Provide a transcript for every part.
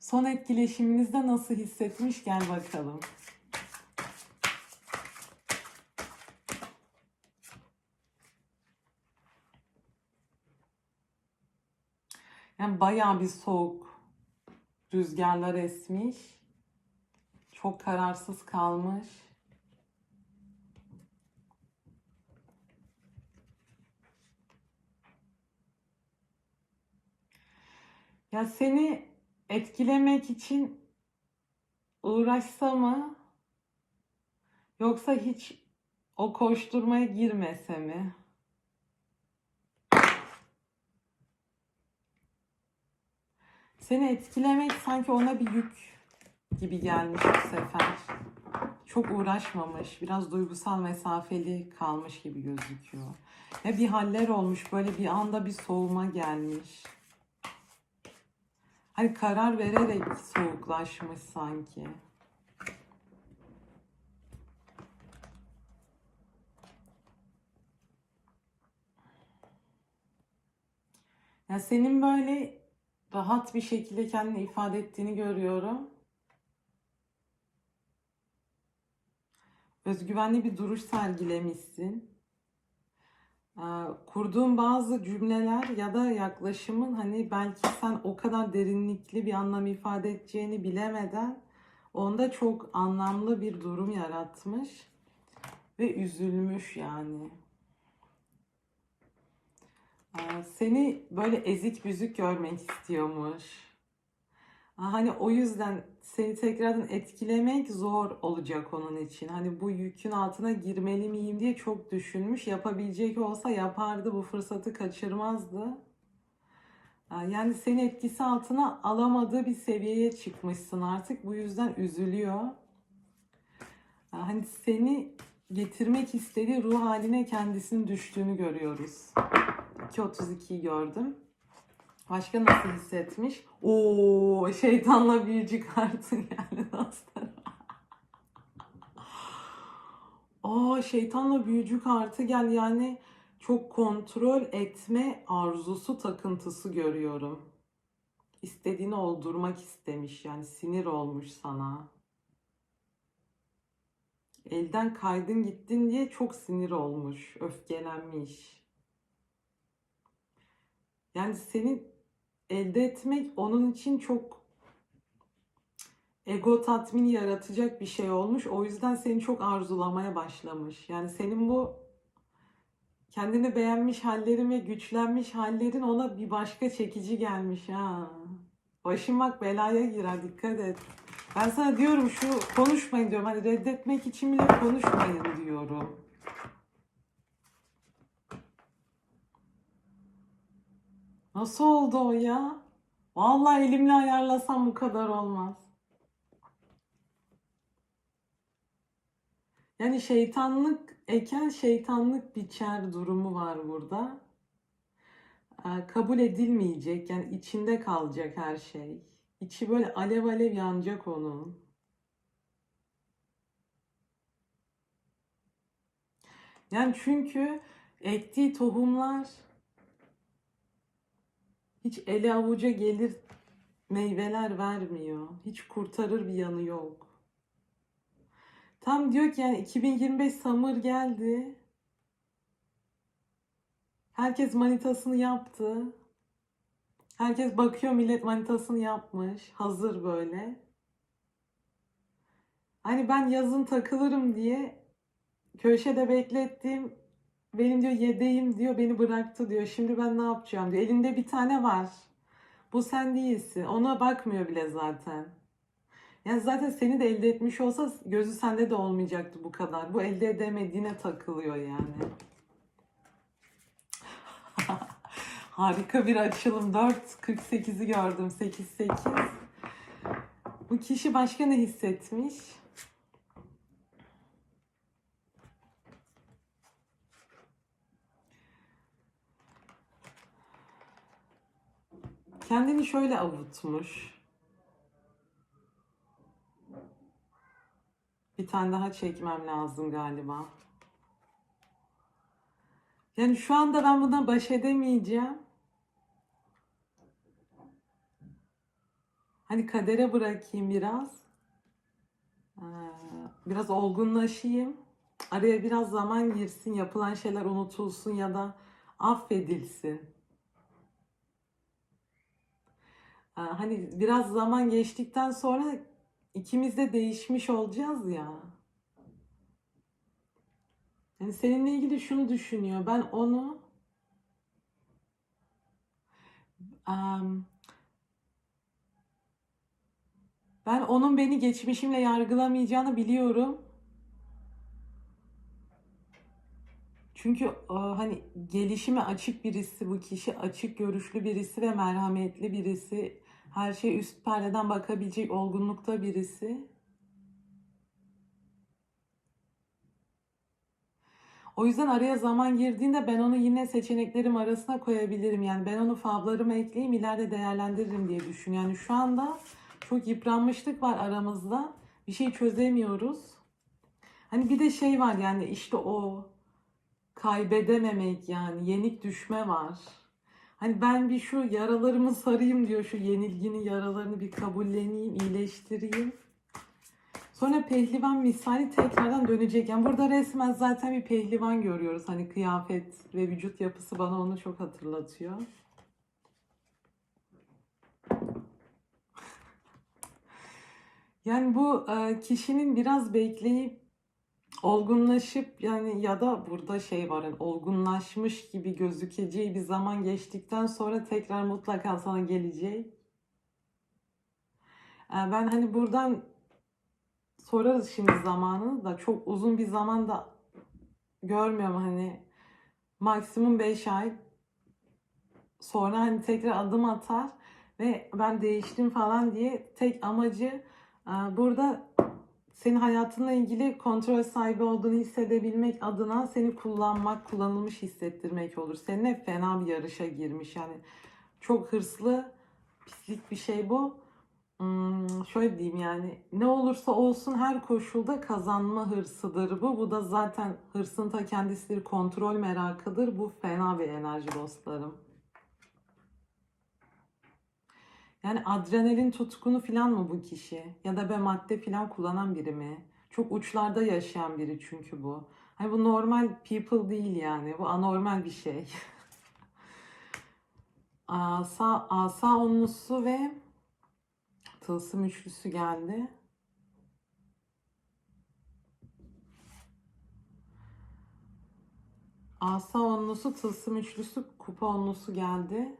Son etkileşiminizde nasıl hissetmiş gel bakalım. Yani bayağı bir soğuk rüzgarlar esmiş. Çok kararsız kalmış. Ya seni etkilemek için uğraşsa mı yoksa hiç o koşturmaya girmese mi? Seni etkilemek sanki ona bir yük gibi gelmiş bu sefer. Çok uğraşmamış, biraz duygusal mesafeli kalmış gibi gözüküyor. Ya bir haller olmuş, böyle bir anda bir soğuma gelmiş. Hani karar vererek soğuklaşmış sanki. Ya senin böyle rahat bir şekilde kendini ifade ettiğini görüyorum. Özgüvenli bir duruş sergilemişsin. Kurduğun bazı cümleler ya da yaklaşımın hani belki sen o kadar derinlikli bir anlam ifade edeceğini bilemeden onda çok anlamlı bir durum yaratmış ve üzülmüş yani. Seni böyle ezik büzük görmek istiyormuş. Hani o yüzden seni tekrardan etkilemek zor olacak onun için. Hani bu yükün altına girmeli miyim diye çok düşünmüş. Yapabilecek olsa yapardı, bu fırsatı kaçırmazdı. Yani seni etkisi altına alamadığı bir seviyeye çıkmışsın artık. Bu yüzden üzülüyor. Hani seni getirmek istediği ruh haline kendisinin düştüğünü görüyoruz. 2.32'yi gördüm. Başka nasıl hissetmiş? Oo, şeytanla büyücü kartı geldi dostlarım. Aa, şeytanla büyücü kartı gel yani çok kontrol etme arzusu takıntısı görüyorum. İstediğini oldurmak istemiş yani sinir olmuş sana. Elden kaydın gittin diye çok sinir olmuş, öfkelenmiş. Yani seni elde etmek onun için çok ego tatmini yaratacak bir şey olmuş. O yüzden seni çok arzulamaya başlamış. Yani senin bu kendini beğenmiş hallerin ve güçlenmiş hallerin ona bir başka çekici gelmiş ha. Başın bak belaya girer dikkat et. Ben sana diyorum şu konuşmayın diyorum. Hani reddetmek için bile konuşmayın diyorum. Nasıl oldu o ya? Vallahi elimle ayarlasam bu kadar olmaz. Yani şeytanlık eken şeytanlık biçer durumu var burada. Ee, kabul edilmeyecek yani içinde kalacak her şey. İçi böyle alev alev yanacak onun. Yani çünkü ektiği tohumlar hiç ele avuca gelir meyveler vermiyor. Hiç kurtarır bir yanı yok. Tam diyor ki yani 2025 Summer geldi. Herkes manitasını yaptı. Herkes bakıyor millet manitasını yapmış. Hazır böyle. Hani ben yazın takılırım diye köşede beklettiğim benim diyor yedeğim diyor beni bıraktı diyor. Şimdi ben ne yapacağım diyor. Elinde bir tane var. Bu sen değilsin. Ona bakmıyor bile zaten. Yani zaten seni de elde etmiş olsa gözü sende de olmayacaktı bu kadar. Bu elde edemediğine takılıyor yani. Harika bir açılım. 4.48'i gördüm. 8.8. Bu kişi başka ne hissetmiş? Kendini şöyle avutmuş. Bir tane daha çekmem lazım galiba. Yani şu anda ben buna baş edemeyeceğim. Hani kadere bırakayım biraz. Ee, Biraz olgunlaşayım. Araya biraz zaman girsin, yapılan şeyler unutulsun ya da affedilsin. Hani biraz zaman geçtikten sonra ikimiz de değişmiş olacağız ya. Yani seninle ilgili şunu düşünüyor. Ben onu em, ben onun beni geçmişimle yargılamayacağını biliyorum. Çünkü e, hani gelişime açık birisi bu kişi, açık görüşlü birisi ve merhametli birisi. Her şey üst perdeden bakabilecek olgunlukta birisi. O yüzden araya zaman girdiğinde ben onu yine seçeneklerim arasına koyabilirim. Yani ben onu favlarıma ekleyeyim ileride değerlendiririm diye düşünüyorum. Yani şu anda çok yıpranmışlık var aramızda. Bir şey çözemiyoruz. Hani bir de şey var yani işte o kaybedememek yani yenik düşme var. Hani ben bir şu yaralarımı sarayım diyor şu yenilginin yaralarını bir kabulleneyim, iyileştireyim. Sonra pehlivan misali tekrardan dönecek. Yani burada resmen zaten bir pehlivan görüyoruz. Hani kıyafet ve vücut yapısı bana onu çok hatırlatıyor. Yani bu e, kişinin biraz bekleyip olgunlaşıp yani ya da burada şey var hani olgunlaşmış gibi gözükeceği bir zaman geçtikten sonra tekrar mutlaka sana gelecek. E, ben hani buradan sorarız şimdi zamanını da çok uzun bir zaman da görmüyorum hani maksimum 5 ay sonra hani tekrar adım atar ve ben değiştim falan diye tek amacı e, burada senin hayatınla ilgili kontrol sahibi olduğunu hissedebilmek adına seni kullanmak, kullanılmış hissettirmek olur. Seninle fena bir yarışa girmiş yani çok hırslı, pislik bir şey bu. Hmm, şöyle diyeyim yani ne olursa olsun her koşulda kazanma hırsıdır bu. Bu da zaten hırsın ta kendisidir, kontrol merakıdır. Bu fena bir enerji dostlarım. Yani adrenalin tutkunu falan mı bu kişi? Ya da bir madde falan kullanan biri mi? Çok uçlarda yaşayan biri çünkü bu. Hani bu normal people değil yani. Bu anormal bir şey. Asa, asa onlusu ve tılsım üçlüsü geldi. Asa onlusu, tılsım üçlüsü, kupa onlusu geldi.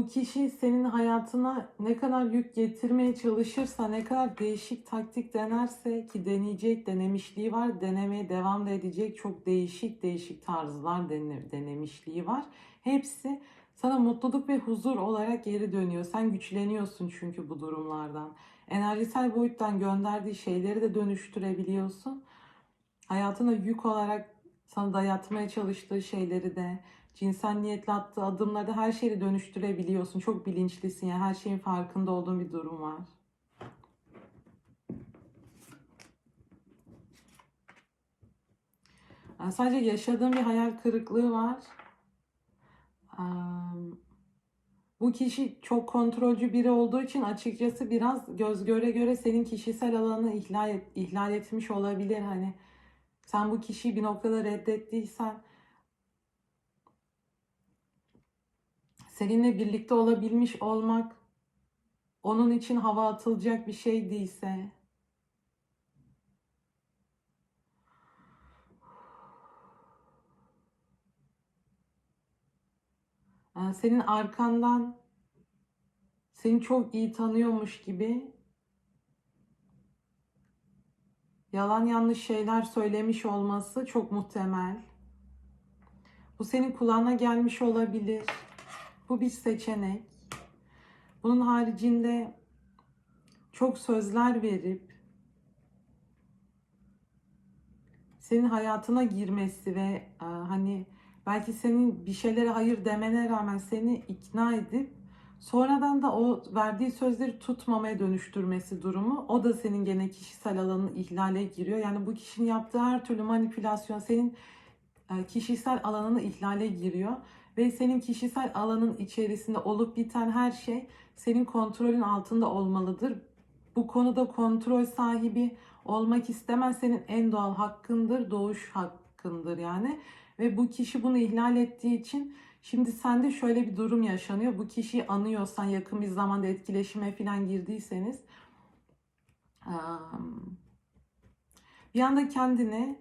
Bu kişi senin hayatına ne kadar yük getirmeye çalışırsa, ne kadar değişik taktik denerse ki deneyecek, denemişliği var, denemeye devam da edecek çok değişik değişik tarzlar dene- denemişliği var. Hepsi sana mutluluk ve huzur olarak geri dönüyor. Sen güçleniyorsun çünkü bu durumlardan. Enerjisel boyuttan gönderdiği şeyleri de dönüştürebiliyorsun. Hayatına yük olarak sana dayatmaya çalıştığı şeyleri de cinsel niyetle attığı adımları her şeyi dönüştürebiliyorsun. Çok bilinçlisin ya. Her şeyin farkında olduğun bir durum var. Yani sadece yaşadığın bir hayal kırıklığı var. Am, Bu kişi çok kontrolcü biri olduğu için açıkçası biraz göz göre göre senin kişisel alanını ihlal, et- ihlal etmiş olabilir. Hani sen bu kişiyi bir noktada reddettiysen seninle birlikte olabilmiş olmak onun için hava atılacak bir şey değilse yani senin arkandan seni çok iyi tanıyormuş gibi yalan yanlış şeyler söylemiş olması çok muhtemel. Bu senin kulağına gelmiş olabilir. Bu bir seçenek. Bunun haricinde çok sözler verip senin hayatına girmesi ve e, hani belki senin bir şeylere hayır demene rağmen seni ikna edip Sonradan da o verdiği sözleri tutmamaya dönüştürmesi durumu o da senin gene kişisel alanını ihlale giriyor. Yani bu kişinin yaptığı her türlü manipülasyon senin kişisel alanını ihlale giriyor ve senin kişisel alanın içerisinde olup biten her şey senin kontrolün altında olmalıdır. Bu konuda kontrol sahibi olmak istemez senin en doğal hakkındır, doğuş hakkındır yani. Ve bu kişi bunu ihlal ettiği için şimdi sende şöyle bir durum yaşanıyor. Bu kişiyi anıyorsan yakın bir zamanda etkileşime falan girdiyseniz bir anda kendini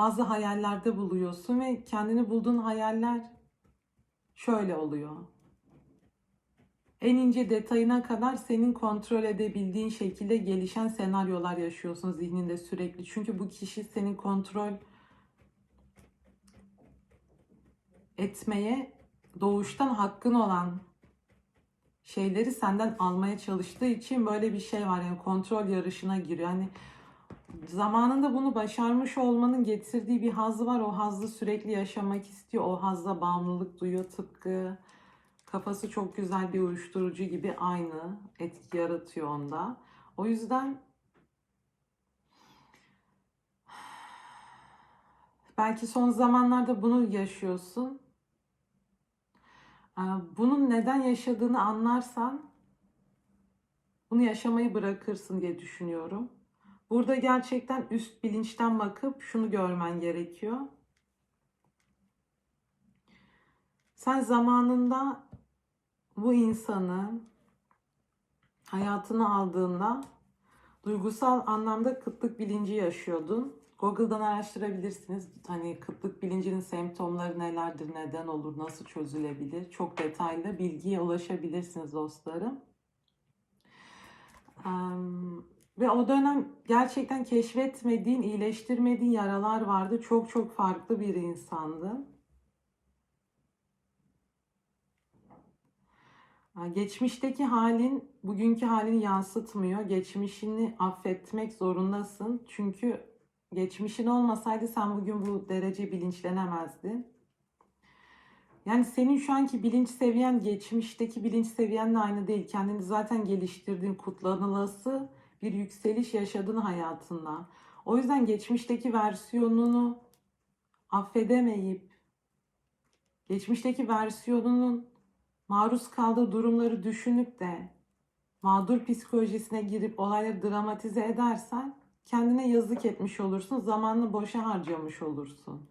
bazı hayallerde buluyorsun ve kendini bulduğun hayaller şöyle oluyor. En ince detayına kadar senin kontrol edebildiğin şekilde gelişen senaryolar yaşıyorsun zihninde sürekli. Çünkü bu kişi senin kontrol etmeye doğuştan hakkın olan şeyleri senden almaya çalıştığı için böyle bir şey var yani kontrol yarışına giriyor. Yani zamanında bunu başarmış olmanın getirdiği bir hazzı var. O hazzı sürekli yaşamak istiyor. O hazza bağımlılık duyuyor tıpkı. Kafası çok güzel bir uyuşturucu gibi aynı etki yaratıyor onda. O yüzden belki son zamanlarda bunu yaşıyorsun. Ee, Bunun neden yaşadığını anlarsan bunu yaşamayı bırakırsın diye düşünüyorum. Burada gerçekten üst bilinçten bakıp şunu görmen gerekiyor. Sen zamanında bu insanı hayatına aldığında duygusal anlamda kıtlık bilinci yaşıyordun. Google'dan araştırabilirsiniz. Hani kıtlık bilincinin semptomları nelerdir, neden olur, nasıl çözülebilir? Çok detaylı bilgiye ulaşabilirsiniz dostlarım. Ve o dönem gerçekten keşfetmediğin, iyileştirmediğin yaralar vardı. Çok çok farklı bir insandı. Geçmişteki halin bugünkü halini yansıtmıyor. Geçmişini affetmek zorundasın. Çünkü geçmişin olmasaydı sen bugün bu derece bilinçlenemezdin. Yani senin şu anki bilinç seviyen geçmişteki bilinç seviyenle aynı değil. Kendini zaten geliştirdiğin, kutlanılası bir yükseliş yaşadın hayatında. O yüzden geçmişteki versiyonunu affedemeyip, geçmişteki versiyonunun maruz kaldığı durumları düşünüp de mağdur psikolojisine girip olayları dramatize edersen kendine yazık etmiş olursun, zamanını boşa harcamış olursun.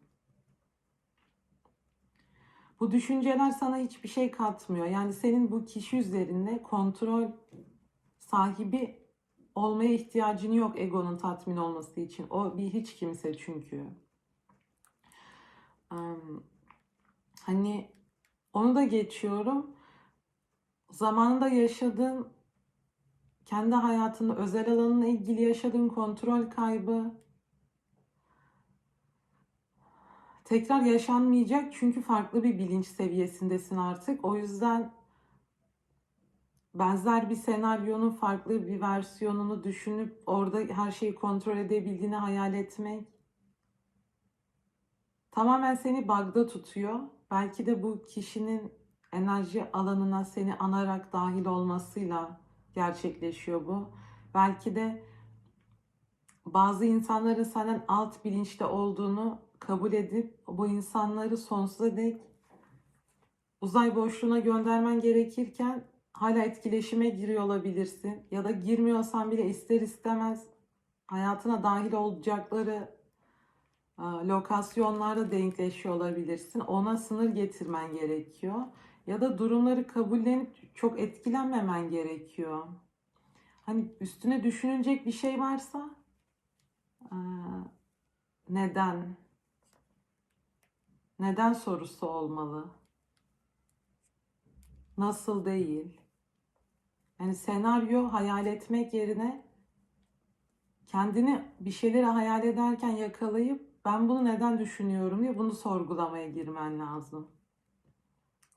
Bu düşünceler sana hiçbir şey katmıyor. Yani senin bu kişi üzerinde kontrol sahibi olmaya ihtiyacın yok egonun tatmin olması için. O bir hiç kimse çünkü. Hani onu da geçiyorum. Zamanında yaşadığın kendi hayatında özel alanına ilgili yaşadığın kontrol kaybı tekrar yaşanmayacak çünkü farklı bir bilinç seviyesindesin artık. O yüzden benzer bir senaryonun farklı bir versiyonunu düşünüp orada her şeyi kontrol edebildiğini hayal etmek tamamen seni bagda tutuyor. Belki de bu kişinin enerji alanına seni anarak dahil olmasıyla gerçekleşiyor bu. Belki de bazı insanların senden alt bilinçte olduğunu kabul edip bu insanları sonsuza dek uzay boşluğuna göndermen gerekirken hala etkileşime giriyor olabilirsin. Ya da girmiyorsan bile ister istemez hayatına dahil olacakları e, lokasyonlarda denkleşiyor olabilirsin. Ona sınır getirmen gerekiyor. Ya da durumları kabullenip çok etkilenmemen gerekiyor. Hani üstüne düşünülecek bir şey varsa e, neden? Neden sorusu olmalı? Nasıl değil? Yani senaryo hayal etmek yerine kendini bir şeyleri hayal ederken yakalayıp ben bunu neden düşünüyorum diye bunu sorgulamaya girmen lazım.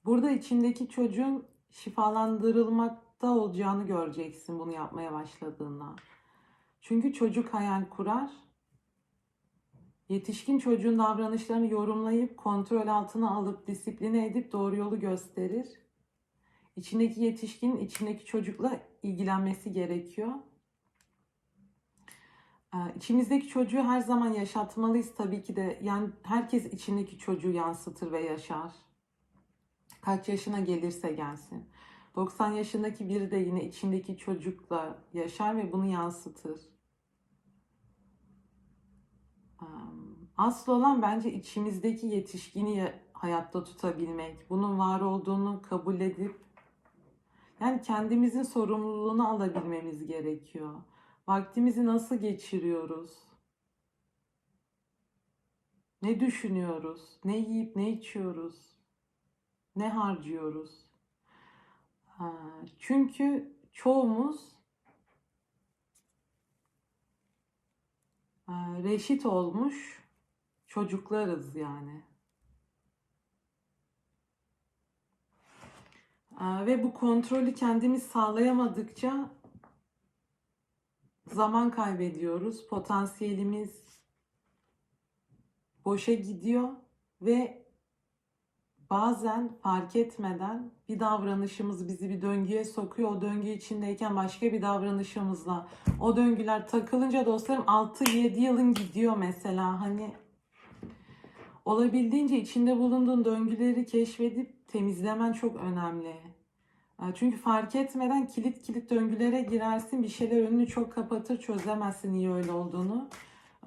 Burada içindeki çocuğun şifalandırılmakta olacağını göreceksin bunu yapmaya başladığında. Çünkü çocuk hayal kurar. Yetişkin çocuğun davranışlarını yorumlayıp kontrol altına alıp disipline edip doğru yolu gösterir. İçindeki yetişkinin içindeki çocukla ilgilenmesi gerekiyor. Ee, İçimizdeki çocuğu her zaman yaşatmalıyız tabii ki de. Yani herkes içindeki çocuğu yansıtır ve yaşar. Kaç yaşına gelirse gelsin. 90 yaşındaki biri de yine içindeki çocukla yaşar ve bunu yansıtır. Ee, Asıl olan bence içimizdeki yetişkini ya- hayatta tutabilmek. Bunun var olduğunu kabul edip yani kendimizin sorumluluğunu alabilmemiz gerekiyor. Vaktimizi nasıl geçiriyoruz? Ne düşünüyoruz? Ne yiyip ne içiyoruz? Ne harcıyoruz? Ha, Çünkü çoğumuz e, reşit olmuş çocuklarız yani. Ve bu kontrolü kendimiz sağlayamadıkça zaman kaybediyoruz. Potansiyelimiz boşa gidiyor ve bazen fark etmeden bir davranışımız bizi bir döngüye sokuyor. O döngü içindeyken başka bir davranışımızla o döngüler takılınca dostlarım 6-7 yılın gidiyor mesela. Hani olabildiğince içinde bulunduğun döngüleri keşfedip temizlemen çok önemli. E, Çünkü fark etmeden kilit kilit döngülere girersin. Bir şeyler önünü çok kapatır çözemezsin niye öyle olduğunu.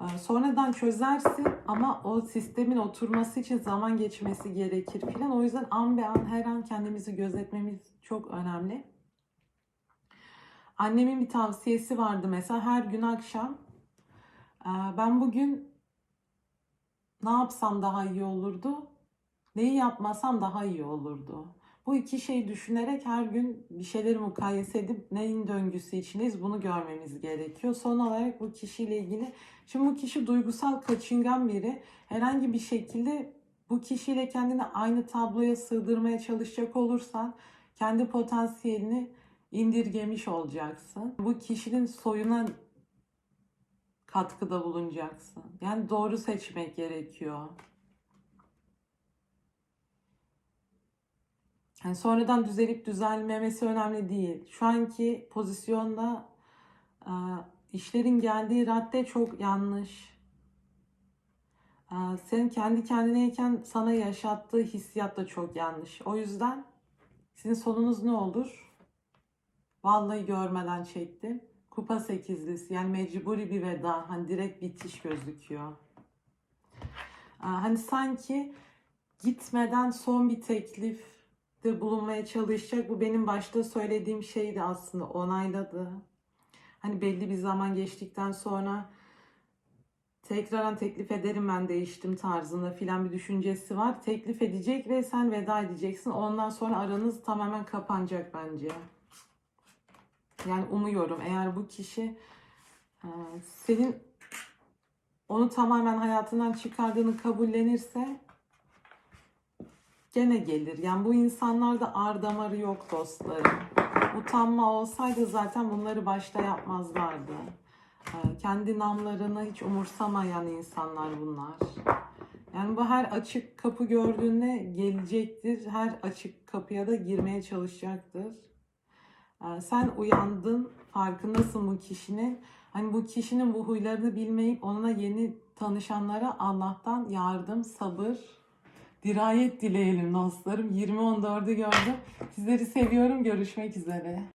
E, Sonradan çözersin ama o sistemin oturması için zaman geçmesi gerekir filan. O yüzden an be an her an kendimizi gözetmemiz çok önemli. Annemin bir tavsiyesi vardı mesela her gün akşam e, ben bugün ne yapsam daha iyi olurdu, neyi yapmasam daha iyi olurdu. Bu iki şeyi düşünerek her gün bir şeyleri mukayese edip neyin döngüsü içindeyiz bunu görmemiz gerekiyor. Son olarak bu kişiyle ilgili, şimdi bu kişi duygusal kaçıngan biri. Herhangi bir şekilde bu kişiyle kendini aynı tabloya sığdırmaya çalışacak olursan kendi potansiyelini indirgemiş olacaksın. Bu kişinin soyuna katkıda bulunacaksın. Yani doğru seçmek gerekiyor. Yani sonradan düzelip düzelmemesi önemli değil. Şu anki pozisyonda e, işlerin geldiği radde çok yanlış. E, senin kendi kendineyken sana yaşattığı hissiyat da çok yanlış. O yüzden sizin sonunuz ne olur? Vallahi görmeden çektim. Kupa sekizlisi yani mecburi bir veda. Hani direkt bitiş gözüküyor. E, hani sanki gitmeden son bir teklif bulunmaya çalışacak. Bu benim başta söylediğim şeydi aslında onayladı. Hani belli bir zaman geçtikten sonra tekrardan teklif ederim ben değiştim tarzında filan bir düşüncesi var. Teklif edecek ve sen veda edeceksin. Ondan sonra aranız tamamen kapanacak bence. Yani umuyorum eğer bu kişi e, senin onu tamamen hayatından çıkardığını kabullenirse gene gelir. Yani bu insanlarda ar damarı yok dostlarım. Utanma olsaydı zaten bunları başta yapmazlardı. Ee, Kendi namlarını hiç umursamayan insanlar bunlar. Yani bu her açık kapı gördüğünde gelecektir. Her açık kapıya da girmeye çalışacaktır. Ee, Sen uyandın, farkındasın bu kişinin. Hani bu kişinin bu huylarını bilmeyip onunla yeni tanışanlara Allah'tan yardım, sabır, dirayet dileyelim dostlarım. 20.14'ü gördüm. Sizleri seviyorum. Görüşmek üzere.